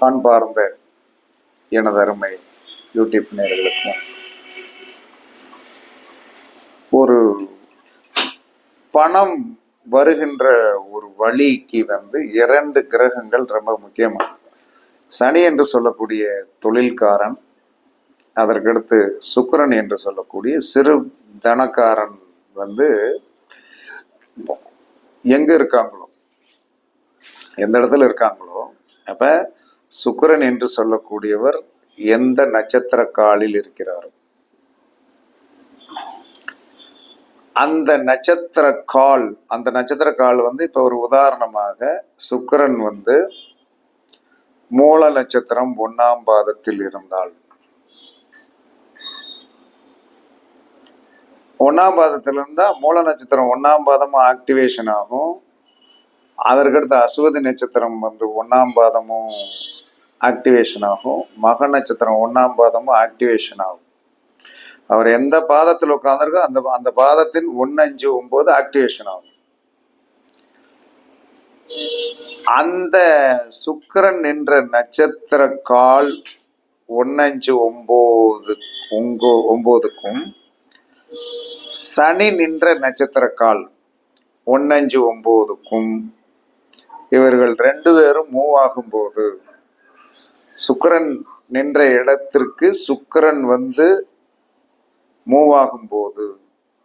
அன்பார்ந்த எனது அருமை யூடியூப் நேர்களுக்கும் ஒரு பணம் வருகின்ற ஒரு வழிக்கு வந்து இரண்டு கிரகங்கள் ரொம்ப முக்கியமானது சனி என்று சொல்லக்கூடிய தொழில்காரன் அதற்கடுத்து சுக்கரன் என்று சொல்லக்கூடிய சிறு தனக்காரன் வந்து எங்க இருக்காங்களோ? எந்த இடத்துல இருக்காங்களோ? அப்ப சுக்கிரன் என்று சொல்லக்கூடியவர் எந்த நட்சத்திர காலில் இருக்கிறாரோ. அந்த நட்சத்திர கால் அந்த நட்சத்திர கால் வந்து இப்போ ஒரு உதாரணமாக சுக்கிரன் வந்து மூல நட்சத்திரம் ஒன்னாம் பாதத்தில் இருந்தால் ஒன்னாம் பாதத்தில் இருந்தால் மூல நட்சத்திரம் ஒன்னாம் பாதமும் ஆக்டிவேஷன் ஆகும். அதற்கடுத்து அசுவதி நட்சத்திரம் வந்து ஒன்றாம் பாதமும் ஆக்டிவேஷன் ஆகும். மக நட்சத்திரம் ஒன்றாம் பாதமும் ஆக்டிவேஷன் ஆகும். அவர் எந்த பாதத்தில் உட்கார்ந்திருக்கோ அந்த அந்த பாதத்தின் ஒன்னு அஞ்சு ஒம்பது ஆக்டிவேஷன் ஆகும். அந்த சுக்கரன் என்ற நட்சத்திர கால் ஒன்னஞ்சு ஒன்பது ஒங்கோ ஒம்போதுக்கும் சனி நின்ற நட்சத்திர கால் ஒன்னஞ்சு ஒம்போதுக்கும் இவர்கள் ரெண்டு பேரும் மூவ் ஆகும்போது சுக்கரன் நின்ற இடத்திற்கு சுக்கரன் வந்து மூவ் ஆகும்போது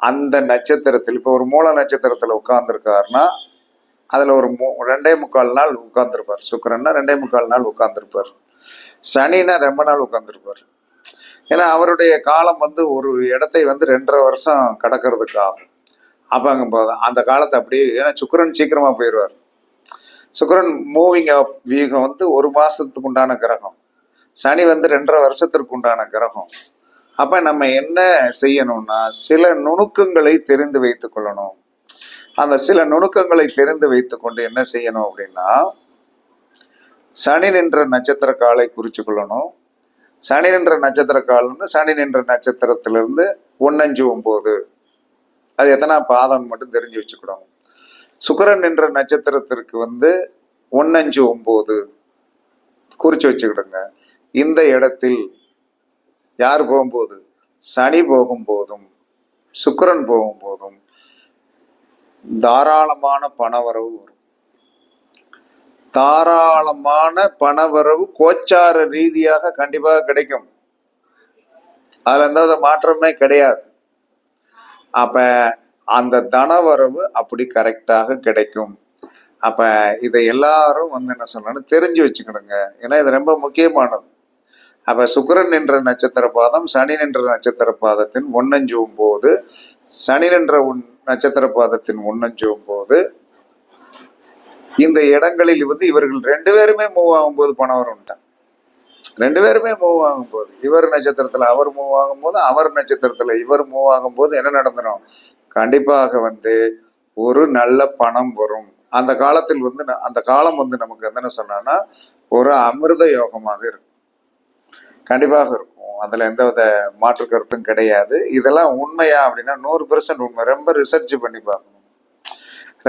அந்த நட்சத்திரத்தில் இப்போ ஒரு மூல நட்சத்திரத்தில் உட்கார்ந்துருக்காருன்னா அதில் ஒரு மூ ரெண்டே முக்கால் நாள் உட்கார்ந்துருப்பார். சுக்கிரன்னா ரெண்டே முக்கால் நாள் உட்கார்ந்துருப்பார். சனினா ரொம்ப நாள் உட்கார்ந்துருப்பார். ஏன்னா அவருடைய காலம் வந்து ஒரு இடத்தை வந்து ரெண்டரை வருஷம் கடக்கிறதுக்கு ஆகும் அப்போ அங்கே அந்த காலத்தை அப்படியே ஏன்னா சுக்கிரன் சீக்கிரமாக போயிடுவார் சுக்கரன் மூவிங் அப் வீகம் வந்து ஒரு மாசத்துக்கு உண்டான கிரகம். சனி வந்து ரெண்டரை வருஷத்திற்கு உண்டான கிரகம். அப்ப நம்ம என்ன செய்யணும்னா சில நுணுக்கங்களை தெரிந்து வைத்துக் கொள்ளணும். அந்த சில நுணுக்கங்களை தெரிந்து வைத்துக்கொண்டு என்ன செய்யணும் அப்படின்னா சனி நின்ற நட்சத்திர காலை குறிச்சு கொள்ளணும். சனி நின்ற நட்சத்திர கால் வந்து சனி நின்ற நட்சத்திரத்திலிருந்து ஒன்னஞ்சு ஒம்பது அது எத்தனா பாதம் மட்டும் தெரிஞ்சு வச்சுக்கிடணும் சுக்கரன் என்ற நட்சத்திரத்திற்கு வந்து ஒன்னஞ்சு ஒம்பது குறிச்சு வச்சுக்கிடுங்க. இந்த இடத்தில் யார் போகும்போது? சனி போகும்போதும் சுக்கரன் போகும்போதும் தாராளமான பணவரவு வரும். தாராளமான பணவரவு கோச்சார ரீதியாக கண்டிப்பாக கிடைக்கும். அதுல எந்த மாற்றமே கிடையாது. அப்ப அந்த தனவரவு அப்படி கரெக்டாக கிடைக்கும். அப்ப இதை எல்லாரும் வந்து என்ன சொல்லணும் தெரிஞ்சு வச்சுக்கணுங்க. ஏன்னா இது ரொம்ப முக்கியமானது. அப்ப சுக்கரன் நின்ற நட்சத்திர பாதம் சனி நின்ற நட்சத்திர பாதத்தின் ஒன்னஞ்சு போது சனி நின்ற உன் நட்சத்திர பாதத்தின் ஒன்னஞ்சு போது இந்த இடங்களில் வந்து இவர்கள் ரெண்டு பேருமே மூவ் ஆகும்போது பணம் வரும்ட்டான் ரெண்டு பேருமே மூவ் ஆகும்போது. இவர் நட்சத்திரத்துல அவர் மூவ் ஆகும்போது அவர் நட்சத்திரத்துல இவர் மூவ் ஆகும்போது என்ன நடந்துடும் கண்டிப்பாக வந்து ஒரு நல்ல பணம் வரும். அந்த காலத்தில் வந்து அந்த காலம் வந்து நமக்கு என்ன சொன்னா ஒரு அமிர்த யோகமாக இருக்கும். கண்டிப்பாக இருக்கும். அதுல எந்த வித மாற்று கருத்தும் கிடையாது. இதெல்லாம் உண்மையா அப்படின்னா நூறு பெர்சன்ட் உண்மை. ரொம்ப ரிசர்ச் பண்ணி பார்க்கணும்.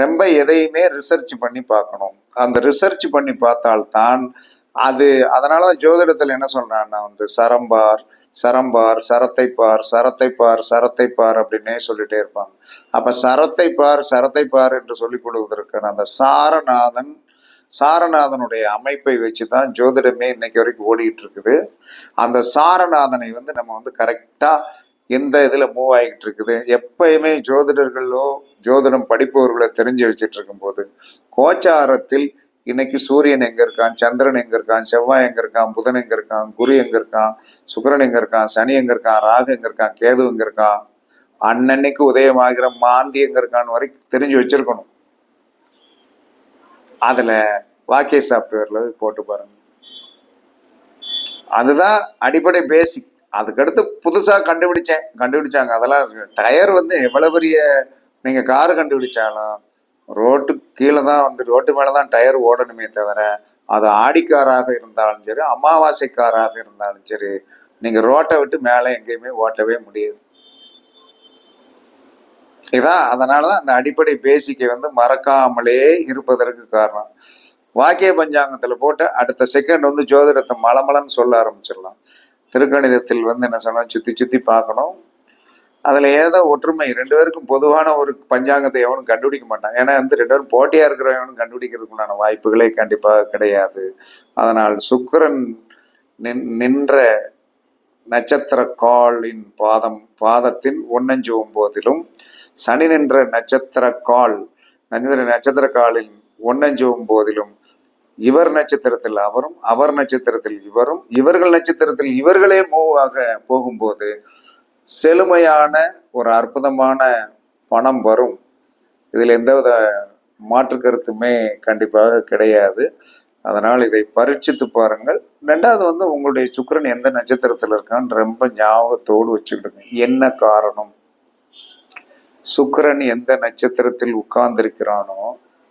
ரொம்ப எதையுமே ரிசர்ச் பண்ணி பார்க்கணும். அந்த ரிசர்ச் பண்ணி பார்த்தால்தான் அது அதனால ஜோதிடத்தில் என்ன சொல்றான்னா வந்து சரம்பார் சரம்பார் சரத்தை பார் சரத்தை பார் சரத்தை பார் அப்படின்னே சொல்லிட்டே இருப்பாங்க. அப்ப சரத்தை பார் சரத்தை பார் என்று சொல்லிக் கொள்வதற்கான அந்த சாரநாதன் சாரநாதனுடைய அமைப்பை வச்சு தான் ஜோதிடமே இன்னைக்கு வரைக்கும் ஓடிக்கிட்டு இருக்குது. அந்த சாரநாதனை வந்து நம்ம வந்து கரெக்டா எந்த இதுல மூவ் ஆகிட்டு இருக்குது எப்பயுமே ஜோதிடர்களோ ஜோதிடம் படிப்பவர்களோ தெரிஞ்சு வச்சுட்டு இருக்கும்போது கோச்சாரத்தில் இன்னைக்கு சூரியன் எங்க இருக்கான்? சந்திரன் எங்க இருக்கான்? செவ்வாய் எங்க இருக்கான்? புதன் எங்க இருக்கான்? குரு எங்க இருக்கான்? சுக்கிரன் எங்க இருக்கான்? சனி எங்க இருக்கான்? ராகு எங்க இருக்கான்? கேது எங்க இருக்கான்? அன்னன்னைக்கு உதயமாகிற மாந்தி எங்க இருக்கான்னு வரைக்கும் தெரிஞ்சு வச்சிருக்கணும். அதுல வாக்கிய சாப்ட்வேர்ல போட்டு பாருங்க. அதுதான் அடிப்படை பேசிக் அதுக்கடுத்து புதுசா கண்டுபிடிச்சேன். கண்டுபிடிச்சாங்க. அதெல்லாம் டயர் வந்து எவ்வளவு பெரிய நீங்க கார் கண்டுபிடிச்சாலும் ரோட்டு கீழே தான் வந்து ரோட்டு மேலே தான் டயர் ஓடணுமே தவிர அது ஆடிக்காராக இருந்தாலும் சரி அமாவாசைக்காராக இருந்தாலும் சரி நீங்கள் ரோட்டை விட்டு மேலே எங்கேயுமே ஓட்டவே முடியாது. இதான் அதனாலதான் அந்த அடிப்படை பேசிக்கை வந்து மறக்காமலே இருப்பதற்கு காரணம். வாக்கிய பஞ்சாங்கத்தில் போட்டு அடுத்த செகண்ட் வந்து ஜோதிடத்தை மலமலன்னு சொல்ல ஆரம்பிச்சிடலாம். திருக்கணிதத்தில் வந்து என்ன சொன்னால் சுற்றி சுற்றி பார்க்கணும். அதுல ஏதோ ஒற்றுமை ரெண்டு பேருக்கும் பொதுவான ஒரு பஞ்சாங்கத்தை எவனும் கண்டுபிடிக்க மாட்டான் ஏன்னா வந்து ரெண்டு பேரும் போட்டியா இருக்கிறவனும் கண்டுபிடிக்கிறதுக்குண்டான வாய்ப்புகளே கண்டிப்பாக கிடையாது. அதனால் சுக்கிரன் நின் நின்ற நட்சத்திர காலின் பாதம் பாதத்தின் ஒன்னஞ்சு ஒன்பதிலும் சனி நின்ற நட்சத்திர கால் நட்சத்திர நட்சத்திர காலின் ஒன்னஞ்சு ஒன்பதிலும் இவர் நட்சத்திரத்தில் அவரும் அவர் நட்சத்திரத்தில் இவரும் இவர்கள் நட்சத்திரத்தில் இவர்களே மூவாக போகும்போது செழுமையான ஒரு அற்புதமான பணம் வரும். இதில் எந்தவித மாற்று கருத்துமே கண்டிப்பாக கிடையாது. அதனால் இதை பரீட்சித்து பாருங்கள். ரெண்டாவது வந்து உங்களுடைய சுக்கிரன் எந்த நட்சத்திரத்தில் இருக்கான்னு ரொம்ப ஞாபகத்தோடு வச்சுக்கிடுங்க. என்ன காரணம்? சுக்கரன் எந்த நட்சத்திரத்தில் உட்கார்ந்திருக்கிறானோ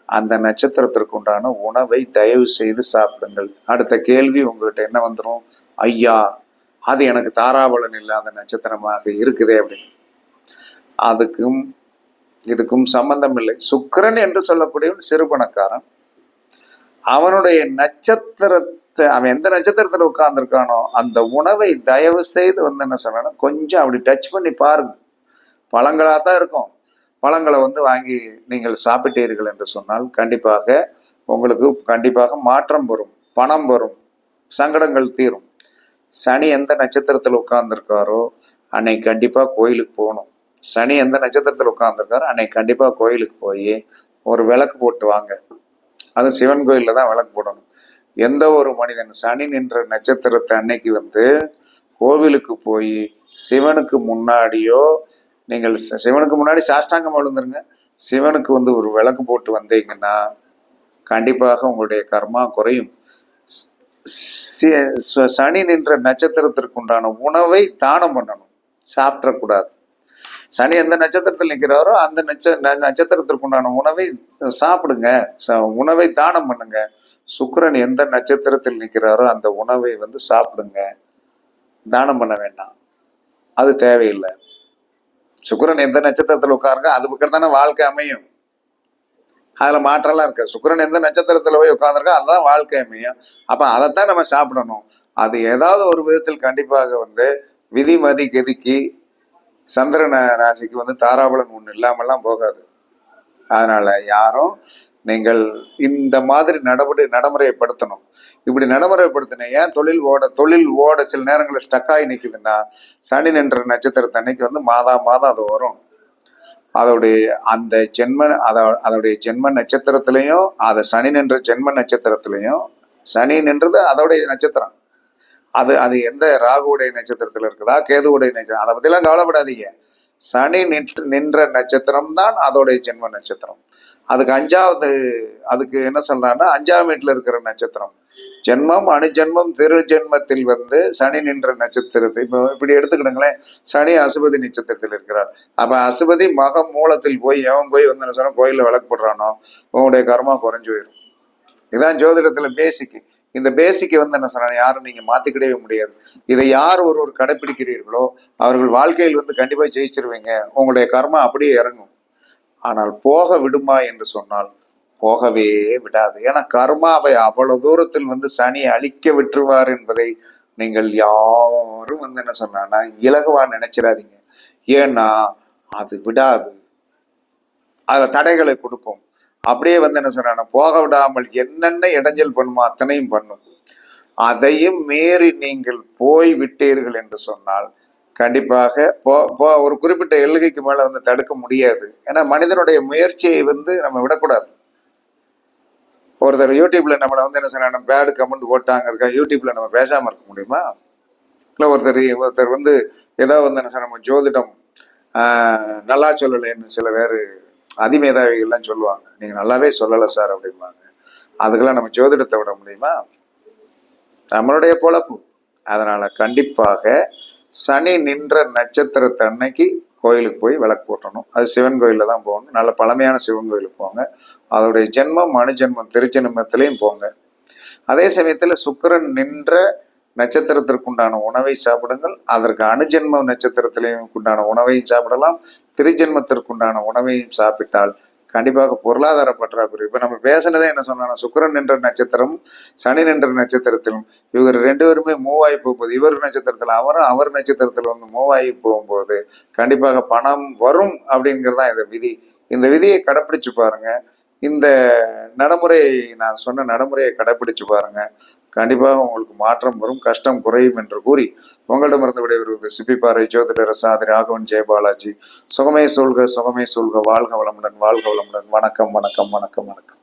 அந்த நட்சத்திரத்திற்கு உண்டான உணவை தயவு செய்து சாப்பிடுங்கள். அடுத்த கேள்வி உங்ககிட்ட என்ன வந்துடும் ஐயா அது எனக்கு தாராபலன் இல்லாத நட்சத்திரமாக இருக்குதே அப்படின்னு அதுக்கும் இதுக்கும் சம்பந்தம் இல்லை. சுக்கிரன் என்று சொல்லக்கூடியவன் சிறுபணக்காரன். அவனுடைய நட்சத்திரத்தை அவன் எந்த நட்சத்திரத்துல உட்கார்ந்துருக்கானோ அந்த உணவை தயவு செய்து வந்து என்ன சொன்னா கொஞ்சம் அப்படி டச் பண்ணி பாருங்க. பழங்களாக தான் இருக்கும். பழங்களை வந்து வாங்கி நீங்கள் சாப்பிட்டீர்கள் என்று சொன்னால் கண்டிப்பாக உங்களுக்கு கண்டிப்பாக மாற்றம் வரும் பணம் வரும் சங்கடங்கள் தீரும். சனி எந்த நட்சத்திரத்தில் உட்கார்ந்துருக்காரோ அன்னைக்கு கண்டிப்பாக கோயிலுக்கு போகணும். சனி எந்த நட்சத்திரத்தில் உட்கார்ந்துருக்காரோ அன்னைக்கு கண்டிப்பாக கோயிலுக்கு போய் ஒரு விளக்கு போட்டு வாங்க. அது சிவன் கோயிலில் தான் விளக்கு போடணும். எந்த ஒரு மனிதன் சனி நின்ற நட்சத்திரத்தை அன்னைக்கு வந்து கோவிலுக்கு போய் சிவனுக்கு முன்னாடியோ நீங்கள் சிவனுக்கு முன்னாடி சாஷ்டாங்கம் விழுந்துருங்க சிவனுக்கு வந்து ஒரு விளக்கு போட்டு வந்தீங்கன்னா கண்டிப்பாக உங்களுடைய கர்மா குறையும். சனி நின்ற நட்சத்திரத்திற்கு உண்டான உணவை தானம் பண்ணணும். சாப்பிடக்கூடாது. சனி எந்த நட்சத்திரத்தில் நிற்கிறாரோ அந்த நட்ச நட்சத்திரத்திற்கு உண்டான உணவை சாப்பிடுங்க. ச- உணவை தானம் பண்ணுங்க. சுக்கரன் எந்த நட்சத்திரத்தில் நிற்கிறாரோ அந்த உணவை வந்து சாப்பிடுங்க. தானம் பண்ண வேண்டாம். அது தேவையில்லை. சுக்கரன் எந்த நட்சத்திரத்தில் உட்காருங்க அது பக்கம் தானே வாழ்க்கை அமையும். அதில் மாற்றம்லாம் இருக்குது சுக்கரன் எந்த நட்சத்திரத்தில் போய் உட்காந்துருக்கோ அதுதான் வாழ்க்கை அமையும். அப்போ அதைத்தான் நம்ம சாப்பிடணும். அது ஏதாவது ஒரு விதத்தில் கண்டிப்பாக வந்து விதிமதி கெதுக்கி சந்திரன ராசிக்கு வந்து தாராபலன் ஒன்று இல்லாமல்லாம் போகாது. அதனால் யாரும் நீங்கள் இந்த மாதிரி நடவடி நடைமுறைப்படுத்தணும். இப்படி நடைமுறைப்படுத்தின ஏன் தொழில் ஓட தொழில் ஓட சில நேரங்களில் ஸ்டக் ஆகி நிற்குதுன்னா சனி நின்ற நட்சத்திரத்தன்னைக்கு வந்து மாதா மாதம் அது வரும். அதோடைய அந்த ஜென்ம அத அதோடைய ஜென்ம நட்சத்திரத்திலையும் அதை சனி நின்ற ஜென்ம நட்சத்திரத்திலையும் சனி நின்றது அதோடைய நட்சத்திரம். அது அது எந்த ராகுவுடைய நட்சத்திரத்தில் இருக்குதா கேதுவுடைய நட்சத்திரம்? அதை பற்றிலாம் கவலைப்படாதீங்க. சனி நின்று நின்ற நட்சத்திரம் தான் அதோடைய ஜென்ம நட்சத்திரம். அதுக்கு அஞ்சாவது அதுக்கு என்ன சொல்றாங்கன்னா அஞ்சாம் வீட்டில் இருக்கிற நட்சத்திரம். ஜென்மம் அணுஜென்மம் திரு ஜென்மத்தில் வந்து சனி நின்ற நட்சத்திரத்தை இப்போ இப்படி எடுத்துக்கிடுங்களேன். சனி அசுபதி நட்சத்திரத்தில் இருக்கிறார். அப்ப அசுபதி மகம் மூலத்தில் போய் எவன் போய் வந்து என்ன சொன்னா விளக்கு போடுறானோ உங்களுடைய கர்மா குறைஞ்சு போயிடும் இதான் ஜோதிடத்துல பேசிக்கு இந்த பேசிக்கை வந்து என்ன சொன்னா யாரும் நீங்க மாத்திக்கிடவே முடியாது. இதை யார் ஒருவர் கடைபிடிக்கிறீர்களோ அவர்கள் வாழ்க்கையில் வந்து கண்டிப்பா ஜெயிச்சிருவீங்க. உங்களுடைய கர்மா அப்படியே இறங்கும். ஆனால் போக விடுமா என்று சொன்னால் போகவே விடாது. ஏன்னா கர்மாவை அவ்வளவு தூரத்தில் வந்து சனி அழிக்க விட்டுருவார் என்பதை நீங்கள் யாரும் வந்து என்ன சொன்னா இலகுவா நினைச்சிடாதீங்க. ஏன்னா அது விடாது. அதுல தடைகளை கொடுக்கும். அப்படியே வந்து என்ன சொன்னா போக விடாமல் என்னென்ன இடைஞ்சல் பண்ணுமோ அத்தனையும் பண்ணும். அதையும் மீறி நீங்கள் போய் விட்டீர்கள் என்று சொன்னால் கண்டிப்பாக போ போ ஒரு குறிப்பிட்ட எல்கைக்கு மேல வந்து தடுக்க முடியாது. ஏன்னா மனிதனுடைய முயற்சியை வந்து நம்ம விடக்கூடாது. ஒருத்தர் யூடியூப்ல நம்மளை வந்து என்ன சொன்னா பேடு கமெண்ட் போட்டாங்க இருக்கா யூடியூப்ல நம்ம பேசாம இருக்க முடியுமா? இல்லை ஒருத்தர் ஒருத்தர் வந்து ஏதோ வந்து என்ன சொன்ன நம்ம ஜோதிடம் நல்லா சொல்லலைன்னு சில பேர் அதிமேதாவிகள்லாம் சொல்லுவாங்க. நீங்க நல்லாவே சொல்லலை சார் அப்படிம்பாங்க. அதுக்கெல்லாம் நம்ம ஜோதிடத்தை விட முடியுமா? நம்மளுடைய பொழப்பு. அதனால கண்டிப்பாக சனி நின்ற நட்சத்திரத்தன்னைக்கு கோயிலுக்கு போய் விளக்கு போட்டணும். அது சிவன் கோயிலில் தான் போகணும். நல்ல பழமையான சிவன் கோயிலுக்கு போங்க. அதோடைய ஜென்மம் அணுஜென்மம் திருச்சென்மத்திலையும் போங்க. அதே சமயத்தில் சுக்கிரன் நின்ற நட்சத்திரத்திற்குண்டான உணவை சாப்பிடுங்கள். அதற்கு அணுஜென்ம நட்சத்திரத்திலையும் உண்டான உணவையும் சாப்பிடலாம். திருஜென்மத்திற்குண்டான உணவையும் சாப்பிட்டால் கண்டிப்பாக பொருளாதார பற்றாக்குறை. இப்போ நம்ம பேசினதே என்ன சொன்னா சுக்கிரன் என்ற நட்சத்திரம் சனி நின்ற நட்சத்திரத்திலும் இவர் ரெண்டு பேருமே மூவாகி போகும்போது இவர் நட்சத்திரத்தில் அவரும் அவர் நட்சத்திரத்தில் வந்து மூவாகி போகும்போது கண்டிப்பாக பணம் வரும் அப்படிங்கிறது தான் இந்த விதி. இந்த விதியை கடைப்பிடிச்சு பாருங்க. இந்த நடைமுறையை நான் சொன்ன நடைமுறையை கடைப்பிடிச்சு பாருங்க. கண்டிப்பாக உங்களுக்கு மாற்றம் வரும் கஷ்டம் குறையும் என்று கூறி உங்களிடமிருந்து விடைபெறுவது சிப்பிப்பாறை ஜோதிடர் சாதி ராகவன் ஜெயபாலாஜி சுகமே சொல்க சுகமே சொல்க வாழ்க வளமுடன் வாழ்க வளமுடன். வணக்கம் வணக்கம் வணக்கம் வணக்கம்.